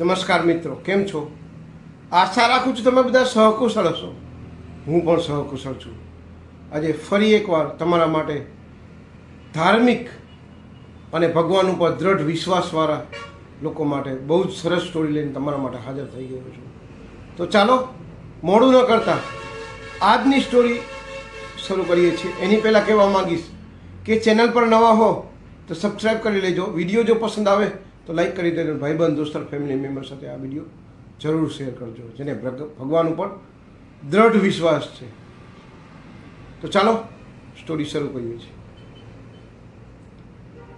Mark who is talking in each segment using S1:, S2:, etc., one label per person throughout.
S1: નમસ્કાર મિત્રો, કેમ છો? આશા રાખું છું તમે બધા સહકુશળ હશો. હું પણ સહકુશળ છું. આજે ફરી એકવાર તમારા માટે ધાર્મિક અને ભગવાન ઉપર દ્રઢ વિશ્વાસવાળા લોકો માટે બહુ જ સરસ સ્ટોરી લઈને તમારા માટે હાજર થઈ ગયો છું. તો ચાલો, મોડું ન કરતા આજની સ્ટોરી શરૂ કરીએ છીએ. એની પહેલાં કહેવા માંગીશ કે ચેનલ પર નવા હો તો સબસ્ક્રાઈબ કરી લેજો. વીડિયો જો પસંદ આવે તો લાઈક કરી દેજો ભાઈબંધ, દોસ્તર ફેમિલી મેમ્બર સાથે આ વીડિયો જરૂર શેર કરજો, જેને ભગ- ભગવાન ઉપર દ્રઢ વિશ્વાસ છે. તો ચાલો સ્ટોરી શરૂ કરીએ છીએ.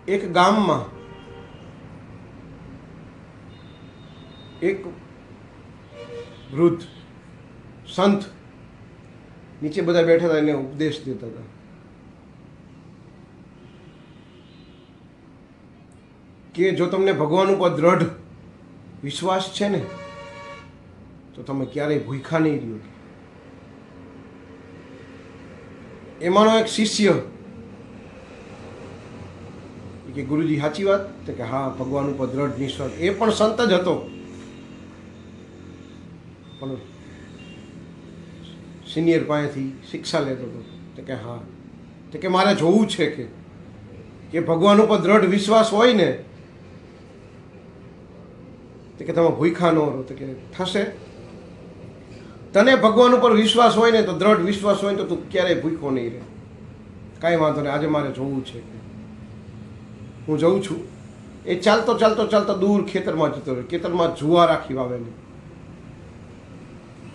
S1: એક ગામમાં એક વૃદ્ધ સંત નીચે બધા બેઠા હતા, એને ઉપદેશ દેતા હતા. કે જો તમને ભગવાન ઉપર દ્રઢ વિશ્વાસ છે ને, તો તમે ક્યારેય ભૂખા નહીં રહ્યો. એમાંનો એક શિષ્ય કે, ગુરુજી, સાચી વાત? તો કે, હા, ભગવાન ઉપર દ્રઢ નિશ્વાસ. એ પણ સંત જ હતો. પણ સિનિયર પાસેથી શિક્ષા લેતો હતો. તો કે, હા. તો કે, મારે જોવું છે કે કે ભગવાન ઉપર દ્રઢ વિશ્વાસ હોય ને તો કે તમે ભૂખા ન રહો, તો કે થશે. તને ભગવાન ઉપર વિશ્વાસ હોય ને, તો દ્રઢ વિશ્વાસ હોય ને, તો તું ક્યારેય ભૂખો નહીં રહે. કાંઈ વાંધો નહીં, આજે મારે જોવું છે હું જઉં છું. એ ચાલતો ચાલતો ચાલતો દૂર ખેતરમાં જતો રહ્યો. ખેતરમાં જુવા રાખી વાવે વાવેલી.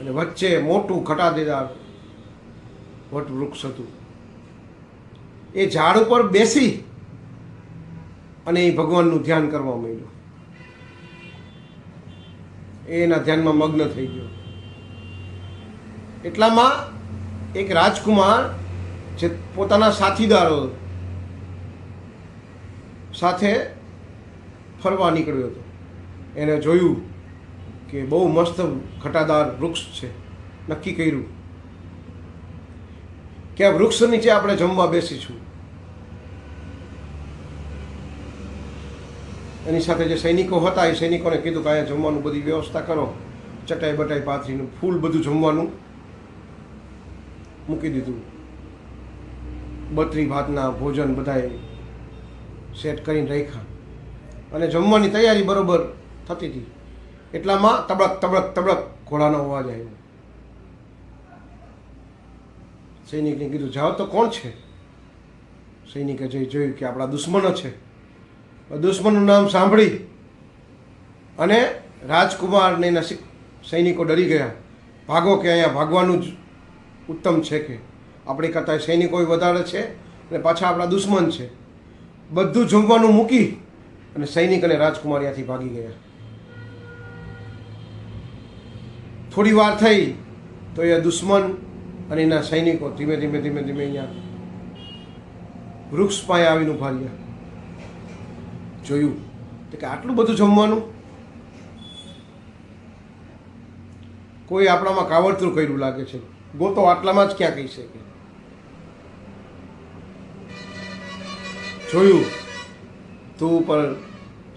S1: અને વચ્ચે મોટું ઘટાદેદાર વટ વૃક્ષ હતું. એ ઝાડ ઉપર બેસી અને એ ભગવાનનું ધ્યાન કરવા માંડ્યો. એ એના ધ્યાનમાં મગ્ન થઈ ગયો. એટલામાં એક રાજકુમાર જે પોતાના સાથીદારો સાથે ફરવા નીકળ્યો હતો. એને જોયું કે બહુ મસ્ત ઘટાદાર વૃક્ષ છે. નક્કી કર્યું કે આ વૃક્ષ નીચે આપણે જમવા બેસીશું. એની સાથે જે સૈનિકો હતા, એ સૈનિકોને કીધું કે અહીંયા જમવાનું બધી વ્યવસ્થા કરો. ચટાઈ બટાઈ, પાથરીનું ફૂલ બધું જમવાનું મૂકી દીધું. બત્રી ભાતના ભોજન બધાએ સેટ કરીને રાખ્યા. અને જમવાની તૈયારી બરોબર થતી હતી. એટલામાં તબડક તબડક તબડક ઘોડાનો અવાજ આવ્યો. સૈનિકને કીધું, જાઓ તો કોણ છે? સૈનિકે જઈ જોયું કે આપણા દુશ્મનો છે. દુશ્મનનું નામ સાંભળી અને રાજકુમાર ને એના સૈનિકો ડરી ગયા. ભાગો કે અહીંયા ભાગવાનું જ ઉત્તમ છે કે આપણી કરતાં સૈનિકો વધારે છે અને પાછા આપણા દુશ્મન છે. બધું જમવાનું મૂકી અને સૈનિક અને રાજકુમાર ત્યાંથી ભાગી ગયા. થોડી વાર થઈ તો એ દુશ્મન અને એના સૈનિકો ધીમે ધીમે ધીમે ધીમે અહીંયા વૃક્ષ પાસે આવીને ઊભા રહ્યા. જોયું તો કે આટલું બધું જમવાનું? કોઈ આપણામાં કાવતરું કર્યું લાગે છે. ગોતો આટલામાં જ ક્યાં કહી શકે? જોયું તું પણ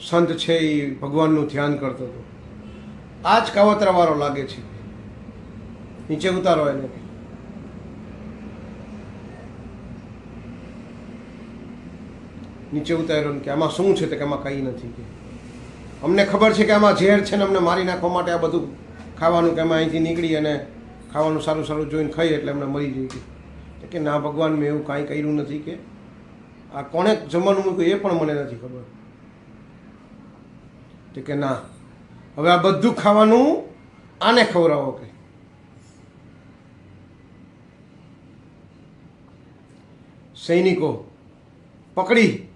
S1: સંત છે એ ભગવાનનું ધ્યાન કરતો હતો. આ જ કાવતરાવાળો લાગે છે. નીચે ઉતારો એને. નીચે ઉતાર્યો ને કે આમાં શું છે તો કે આમાં કંઈ નથી કે. અમને ખબર છે કે આમાં ઝેર છે ને અમને મારી નાખવા માટે આ બધું ખાવાનું કે એમાં અહીંથી નીકળી અને ખાવાનું સારું સારું જોઈને ખાઈએ એટલે અમને મરી જઈએ તો કે ના ભગવાન, મેં એવું કાંઈ કર્યું નથી કે. આ કોણે જમવાનું મૂક્યું એ પણ મને નથી ખબર. તો કે ના. હવે આ બધું ખાવાનું આને ખવડાવો કે. સૈનિકો, પકડી.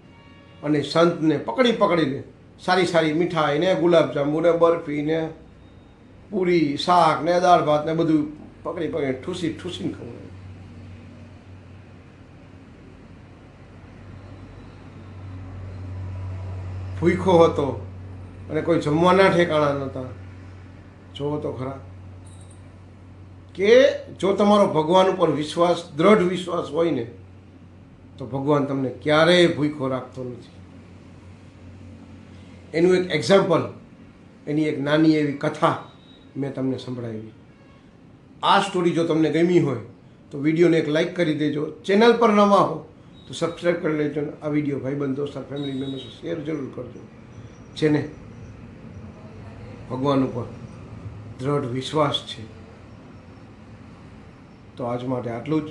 S1: અને સંતને પકડી પકડીને સારી સારી મીઠાઈ ને ગુલાબજાંબુ ને બરફી ને પૂરી, શાક ને દાળ ભાત ને બધું પકડી પકડીને ઠૂસી ઠૂસીને ખવડાવ્યું ભૂખો હતો અને કોઈ જમવાના ઠેકાણા નહોતા. જોવો તો ખરા. કે જો તમારો ભગવાન ઉપર વિશ્વાસ, દ્રઢ વિશ્વાસ હોય ને તો ભગવાન તમને ક્યારેય ભૂખો રાખતો નથી. એનું એક એક્ઝામ્પલ એની એક નાની એવી કથા મેં તમને સંભળાવી. આ સ્ટોરી જો તમને ગમી હોય, તો વિડીયોને એક લાઈક કરી દેજો. ચેનલ પર નવા હો, તો સબસ્ક્રાઈબ કરી લેજો આ વીડિયો ભાઈબંધ દોસ્તાર ફેમિલી મેમ્બર્સ શેર જરૂર કરજો. જેને ભગવાન ઉપર દ્રઢ વિશ્વાસ છે. તો આજ માટે આટલું જ.